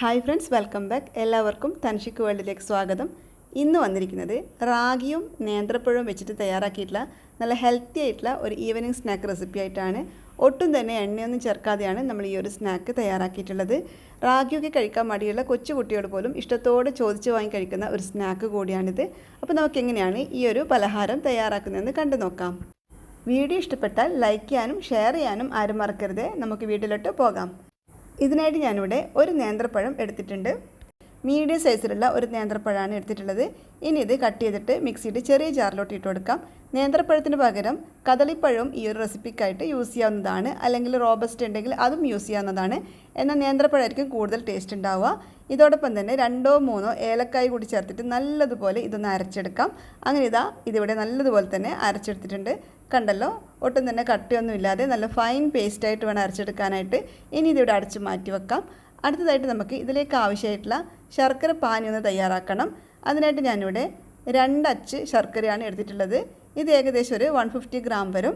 Hi friends welcome back എല്ലാവർക്കും തൻഷിക്ക് വേൾഡിലേക്ക് സ്വാഗതം. ഇന്ന് വന്നിരിക്കുന്നത് റാഗിയും നേന്ത്രപ്പഴവും വെച്ചിട്ട് തയ്യാറാക്കിയിട്ടുള്ള നല്ല ഹെൽത്തി ആയിട്ടുള്ള ഒരു ഈവനിങ് സ്നാക്ക് റെസിപ്പി ആയിട്ടാണ്. ഒട്ടും തന്നെ എണ്ണയൊന്നും ചേർക്കാതെയാണ് നമ്മൾ ഈ ഒരു സ്നാക്ക് തയ്യാറാക്കിയിട്ടുള്ളത്. റാഗിയൊക്കെ കഴിക്കാൻ മടിയുള്ള കൊച്ചു കുട്ടിയോട് പോലും ഇഷ്ടത്തോടെ ചോദിച്ച് വാങ്ങി കഴിക്കുന്ന ഒരു സ്നാക്ക് കൂടിയാണിത്. അപ്പോൾ നമുക്ക് എങ്ങനെയാണ് ഈ ഒരു പലഹാരം തയ്യാറാക്കുന്നതെന്ന് കണ്ടു നോക്കാം. വീഡിയോ ഇഷ്ടപ്പെട്ടാൽ ലൈക്ക് ചെയ്യാനും ഷെയർ ചെയ്യാനും ആരും മറക്കരുത്. നമുക്ക് വീട്ടിലോട്ട് പോകാം. ഇതിനായിട്ട് ഞാനിവിടെ ഒരു നേന്ത്രപ്പഴം എടുത്തിട്ടുണ്ട്. മീഡിയം സൈസിലുള്ള ഒരു നേന്ത്രപ്പഴമാണ് എടുത്തിട്ടുള്ളത്. ഇനി ഇത് കട്ട് ചെയ്തിട്ട് മിക്സിയുടെ ചെറിയ ജാറിലോട്ട് ഇട്ട് കൊടുക്കാം. നേന്ത്രപ്പഴത്തിന് പകരം കദളിപ്പഴവും ഈ ഒരു റെസിപ്പിക്കായിട്ട് യൂസ് ചെയ്യാവുന്നതാണ്. അല്ലെങ്കിൽ റോബസ്റ്റ് ഉണ്ടെങ്കിൽ അതും യൂസ് ചെയ്യാവുന്നതാണ്. എന്നാൽ നേന്ത്രപ്പഴമായിരിക്കും കൂടുതൽ ടേസ്റ്റ് ഉണ്ടാവുക. ഇതോടൊപ്പം തന്നെ രണ്ടോ മൂന്നോ ഏലക്കായ കൂടി ചേർത്തിട്ട് നല്ലതുപോലെ ഇതൊന്ന് അരച്ചെടുക്കാം. അങ്ങനെ ഇതാ ഇതിവിടെ നല്ലതുപോലെ തന്നെ അരച്ചെടുത്തിട്ടുണ്ട്. കണ്ടല്ലോ? ഒട്ടും തന്നെ കട്ടിയൊന്നും ഇല്ലാതെ നല്ല ഫൈൻ പേസ്റ്റായിട്ട് വേണം അരച്ചെടുക്കാനായിട്ട്. ഇനി ഇതിവിടെ അടച്ച് മാറ്റി വെക്കാം. അടുത്തതായിട്ട് നമുക്ക് ഇതിലേക്ക് ആവശ്യമായിട്ടുള്ള ശർക്കര പാനി ഒന്ന് തയ്യാറാക്കണം. അതിനായിട്ട് ഞാനിവിടെ രണ്ടച്ച് ശർക്കരയാണ് എടുത്തിട്ടുള്ളത്. ഇത് ഏകദേശം ഒരു വൺ ഫിഫ്റ്റി ഗ്രാം വരും.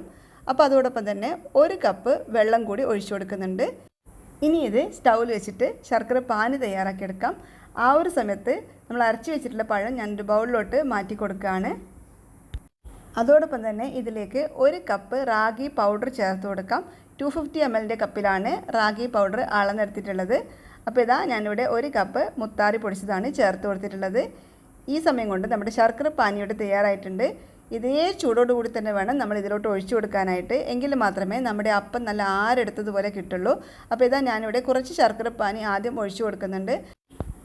അപ്പോൾ അതോടൊപ്പം തന്നെ ഒരു കപ്പ് വെള്ളം കൂടി ഒഴിച്ചു കൊടുക്കുന്നുണ്ട്. ഇനി ഇത് സ്റ്റൗവിൽ വെച്ചിട്ട് ശർക്കര പാനി തയ്യാറാക്കിയെടുക്കാം ആ ഒരു സമയത്ത് നമ്മൾ അരച്ച് വെച്ചിട്ടുള്ള പഴം ഞാനൊരു ബൗളിലോട്ട് മാറ്റി കൊടുക്കുകയാണ്. അതോടൊപ്പം തന്നെ ഇതിലേക്ക് ഒരു കപ്പ് റാഗി പൗഡർ ചേർത്ത് കൊടുക്കാം. ടു ഫിഫ്റ്റി എം എല്ലിന്റെ കപ്പിലാണ് റാഗി പൗഡർ അളന്നെടുത്തിട്ടുള്ളത്. അപ്പോൾ ഇതാ ഞാനിവിടെ ഒരു കപ്പ് മുത്താറി പൊടിച്ചതാണ് ചേർത്ത് കൊടുത്തിട്ടുള്ളത്. ഈ സമയം കൊണ്ട് നമ്മുടെ ശർക്കര പാനിയോട് തയ്യാറായിട്ടുണ്ട്. ഇതേ ചൂടോടുകൂടി തന്നെ വേണം നമ്മൾ ഇതിലോട്ട് ഒഴിച്ചു കൊടുക്കാനായിട്ട്. എങ്കിൽ മാത്രമേ നമ്മുടെ അപ്പം നല്ല ആരെടുത്തതുപോലെ കിട്ടുള്ളൂ. അപ്പോൾ ഇതാ ഞാനിവിടെ കുറച്ച് ശർക്കര പാനി ആദ്യം ഒഴിച്ചു കൊടുക്കുന്നുണ്ട്.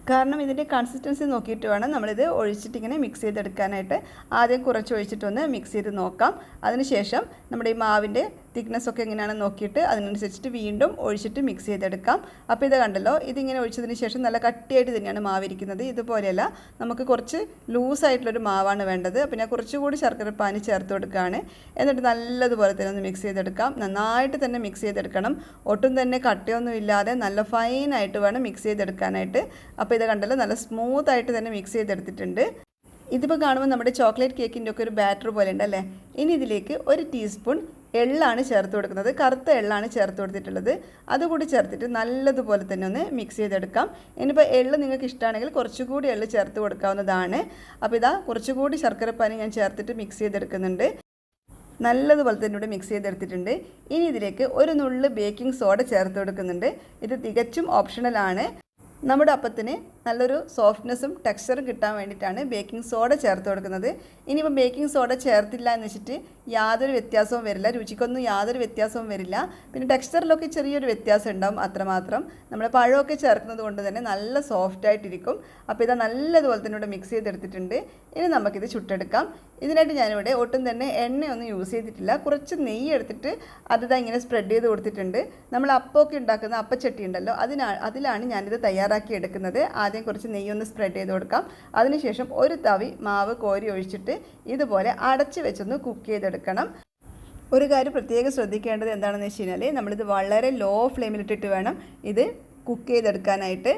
കാരണം ഇതിന്റെ കൺസിസ്റ്റൻസി നോക്കിയിട്ട് വേണം നമ്മളിത് ഒഴിച്ചിട്ട് ഇങ്ങനെ മിക്സ് ചെയ്തെടുക്കാനായിട്ട്. ആദ്യം കുറച്ച് ഒഴിച്ചിട്ടൊന്ന് മിക്സ് ചെയ്ത് നോക്കാം. അതിനുശേഷം നമ്മുടെ ഈ മാവിന്റെ തിക്നെസ് ഒക്കെ എങ്ങനെയാണെന്ന് നോക്കിയിട്ട് അതിനനുസരിച്ചിട്ട് വീണ്ടും ഒഴിച്ചിട്ട് മിക്സ് ചെയ്തെടുക്കാം. അപ്പോൾ ഇത് കണ്ടല്ലോ ഇതിങ്ങനെ ഒഴിച്ചതിന് ശേഷം നല്ല കട്ടിയായിട്ട് തന്നെയാണ് മാവിരിക്കുന്നത്. ഇതുപോലെയല്ല നമുക്ക് കുറച്ച് ലൂസായിട്ടുള്ളൊരു മാവാണ് വേണ്ടത്. അപ്പോൾ ഞാൻ കുറച്ചുകൂടി ശർക്കര പാനി ചേർത്ത് കൊടുക്കുകയാണ്. എന്നിട്ട് നല്ലതുപോലെ തന്നെ ഒന്ന് മിക്സ് ചെയ്തെടുക്കാം. നന്നായിട്ട് തന്നെ മിക്സ് ചെയ്തെടുക്കണം. ഒട്ടും തന്നെ കട്ടിയൊന്നും ഇല്ലാതെ നല്ല ഫൈനായിട്ട് വേണം മിക്സ് ചെയ്തെടുക്കാനായിട്ട്. അപ്പോൾ ഇത് കണ്ടല്ലോ നല്ല സ്മൂത്ത് ആയിട്ട് തന്നെ മിക്സ് ചെയ്തെടുത്തിട്ടുണ്ട്. ഇതിപ്പോൾ കാണുമ്പോൾ നമ്മുടെ ചോക്ലേറ്റ് കേക്കിന്റെ ഒക്കെ ഒരു ബാറ്റർ പോലെ ഉണ്ടല്ലേ? ഇനി ഇതിലേക്ക് ഒരു ടീസ്പൂൺ എള്ളാണ് ചേർത്ത് കൊടുക്കുന്നത്. കറുത്ത എള്ളാണ് ചേർത്ത് കൊടുത്തിട്ടുള്ളത്. അതുകൂടി ചേർത്തിട്ട് നല്ലതുപോലെ തന്നെ ഒന്ന് മിക്സ് ചെയ്തെടുക്കാം. ഇനിയിപ്പോൾ എള്ള് നിങ്ങൾക്ക് ഇഷ്ടമാണെങ്കിൽ കുറച്ചുകൂടി എള്ള് ചേർത്ത് കൊടുക്കാവുന്നതാണ്. അപ്പോൾ ഇതാ കുറച്ചുകൂടി ശർക്കരപ്പാനി ഞാൻ ചേർത്തിട്ട് മിക്സ് ചെയ്തെടുക്കുന്നുണ്ട്. നല്ലതുപോലെ തന്നെ ഇവിടെ മിക്സ് ചെയ്തെടുത്തിട്ടുണ്ട്. ഇനി ഇതിലേക്ക് ഒരു നുള്ള് ബേക്കിംഗ് സോഡ ചേർത്ത് കൊടുക്കുന്നുണ്ട്. ഇത് തികച്ചും ഓപ്ഷണലാണ് നമ്മുടെ അപ്പത്തിന് നല്ലൊരു സോഫ്റ്റ്നെസ്സും ടെക്സ്ചറും കിട്ടാൻ വേണ്ടിയിട്ടാണ് ബേക്കിംഗ് സോഡ ചേർത്ത് കൊടുക്കുന്നത്. ഇനിയിപ്പോൾ ബേക്കിംഗ് സോഡ ചേർത്തില്ല എന്ന് വെച്ചിട്ട് യാതൊരു വ്യത്യാസവും വരില്ല. രുചിക്കൊന്നും യാതൊരു വ്യത്യാസവും വരില്ല. പിന്നെ ടെക്സ്ചറിലൊക്കെ ചെറിയൊരു വ്യത്യാസം ഉണ്ടാവും അത്രമാത്രം. നമ്മൾ പഴമൊക്കെ ചേർക്കുന്നത് കൊണ്ട് തന്നെ നല്ല സോഫ്റ്റ് ആയിട്ടിരിക്കും. അപ്പോൾ ഇതാ നല്ലതുപോലെ തന്നെ ഇവിടെ മിക്സ് ചെയ്തെടുത്തിട്ടുണ്ട്. ഇനി നമുക്കിത് ചുട്ടെടുക്കാം. ഇതിനായിട്ട് ഞാനിവിടെ ഒട്ടും തന്നെ എണ്ണയൊന്നും യൂസ് ചെയ്തിട്ടില്ല. കുറച്ച് നെയ്യ് എടുത്തിട്ട് അതിതാ ഇങ്ങനെ സ്പ്രെഡ് ചെയ്ത് കൊടുത്തിട്ടുണ്ട്. നമ്മൾ അപ്പമൊക്കെ ഉണ്ടാക്കുന്ന അപ്പച്ചട്ടി ഉണ്ടല്ലോ അതിനാ അതിലാണ് ഞാനിത് തയ്യാറാക്കി എടുക്കുന്നത്. ആദ്യം കുറച്ച് നെയ്യൊന്ന് സ്പ്രെഡ് ചെയ്ത് കൊടുക്കാം. അതിനുശേഷം ഒരു തവി മാവ് കോരി ഒഴിച്ചിട്ട് ഇതുപോലെ അടച്ച് വെച്ചൊന്ന് കുക്ക് ചെയ്തെടുക്കണം. ഒരു കാര്യം പ്രത്യേകം ശ്രദ്ധിക്കേണ്ടത് എന്താണെന്ന് വെച്ച് കഴിഞ്ഞാൽ നമ്മളിത് വളരെ ലോ ഫ്ലെയിമിലിട്ടിട്ട് വേണം ഇത് കുക്ക് ചെയ്തെടുക്കാനായിട്ട്.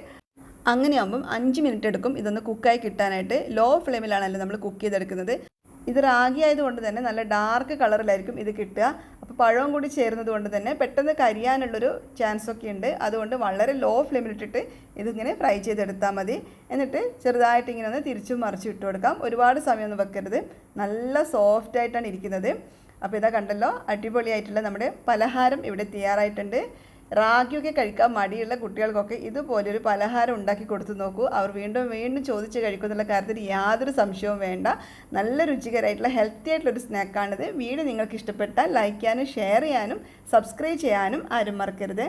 അങ്ങനെയാകുമ്പം അഞ്ച് മിനിറ്റ് എടുക്കും ഇതൊന്ന് കുക്കായി കിട്ടാനായിട്ട്. ലോ ഫ്ലെയിമിലാണല്ലോ നമ്മൾ കുക്ക് ചെയ്തെടുക്കുന്നത്. ഇത് റാഗി ആയതുകൊണ്ട് തന്നെ നല്ല ഡാർക്ക് കളറിലായിരിക്കും ഇത് കിട്ടുക. അപ്പോൾ പഴവും കൂടി ചേരുന്നത് കൊണ്ട് തന്നെ പെട്ടെന്ന് കരിയാനുള്ളൊരു ചാൻസ് ഒക്കെ ഉണ്ട്. അതുകൊണ്ട് വളരെ ലോ ഫ്ലെയിമിലിട്ടിട്ട് ഇതിങ്ങനെ ഫ്രൈ ചെയ്തെടുത്താൽ മതി. എന്നിട്ട് ചെറുതായിട്ട് ഇങ്ങനെ ഒന്ന് തിരിച്ചും മറിച്ചും ഇട്ട് കൊടുക്കാം. ഒരുപാട് സമയമൊന്നും വെക്കരുത്. നല്ല സോഫ്റ്റ് ആയിട്ടാണ് ഇരിക്കുന്നത്. അപ്പോൾ ഇതാ കണ്ടല്ലോ? അടിപൊളിയായിട്ടുള്ള നമ്മുടെ പലഹാരം ഇവിടെ തയ്യാറായിട്ടുണ്ട്. റാഗിയൊക്കെ കഴിക്കാൻ മടിയുള്ള കുട്ടികൾക്കൊക്കെ ഇതുപോലൊരു പലഹാരം ഉണ്ടാക്കി കൊടുത്തു നോക്കൂ. അവർ വീണ്ടും വീണ്ടും ചോദിച്ച് കഴിക്കുന്നുള്ള കാര്യത്തിൽ യാതൊരു സംശയവും വേണ്ട. നല്ല രുചികരമായിട്ടുള്ള ഹെൽത്തി ആയിട്ടുള്ള ഒരു സ്നാക്കാണിത് വീഡിയോ നിങ്ങൾക്ക് ഇഷ്ടപ്പെട്ടാൽ ലൈക്ക് ചെയ്യാനും ഷെയർ ചെയ്യാനും സബ്സ്ക്രൈബ് ചെയ്യാനും ആരും മറക്കരുത്.